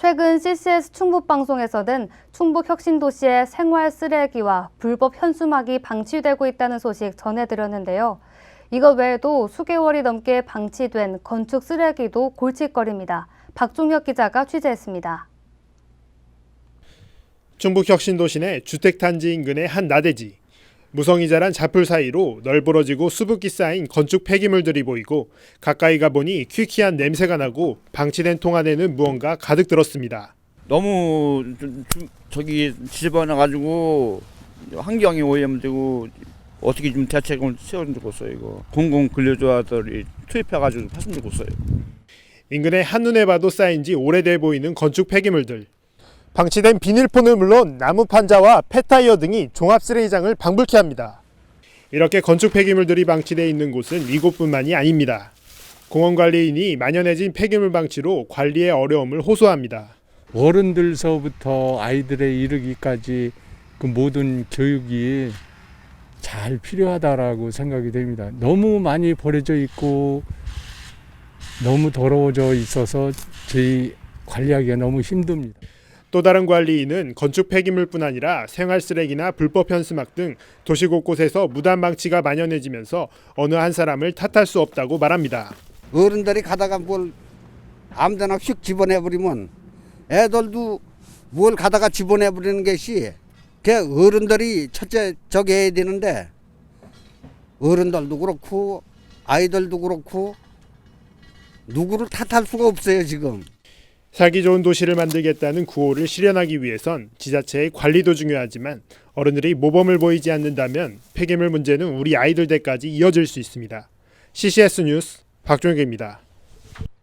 최근 CCS 충북 방송에서는 충북 혁신도시의 생활 쓰레기와 불법 현수막이 방치되고 있다는 소식 전해드렸는데요. 이것 외에도 수개월이 넘게 방치된 건축 쓰레기도 골칫거립니다. 박종혁 기자가 취재했습니다. 충북 혁신도시 내 주택단지 인근의 한 나대지. 무성이 자란 자풀 사이로 널브러지고 수북이 쌓인 건축 폐기물들이 보이고 가까이 가보니 퀴퀴한 냄새가 나고 방치된 통 안에는 무언가 가득 들었습니다. 너무 좀- 좀 저기 지저분해 가지고 환경이 오염되고 어떻게 좀 대책을 세우면 좋겠어요 이거 공공 근로자들이 투입해 가지고 했으면 좋겠어요. 인근에 한눈에 봐도 쌓인 지 오래돼 보이는 건축 폐기물들. 방치된 비닐폰은 물론 나무 판자와 폐타이어 등이 종합 쓰레기장을 방불케 합니다. 이렇게 건축 폐기물들이 방치돼 있는 곳은 이곳뿐만이 아닙니다. 공원 관리인이 만연해진 폐기물 방치로 관리에 어려움을 호소합니다. 어른들서부터 아이들에 이르기까지 그 모든 교육이 잘 필요하다라고 생각이 됩니다. 너무 많이 버려져 있고 너무 더러워져 있어서 저희 관리하기가 너무 힘듭니다. 또 다른 관리인은 건축 폐기물뿐 아니라 생활 쓰레기나 불법 현수막 등 도시 곳곳에서 무단 방치가 만연해지면서 어느 한 사람을 탓할 수 없다고 말합니다. 어른들이 가다가 뭘 아무데나 휙 집어내버리면 애들도 뭘 가다가 집어내버리는 것이 그 어른들이 첫째 저기 해야 되는데 어른들도 그렇고 아이들도 그렇고 누구를 탓할 수가 없어요 지금. 살기 좋은 도시를 만들겠다는 구호를 실현하기 위해선 지자체의 관리도 중요하지만 어른들이 모범을 보이지 않는다면 폐기물 문제는 우리 아이들 때까지 이어질 수 있습니다. CCS 뉴스 박종혁입니다.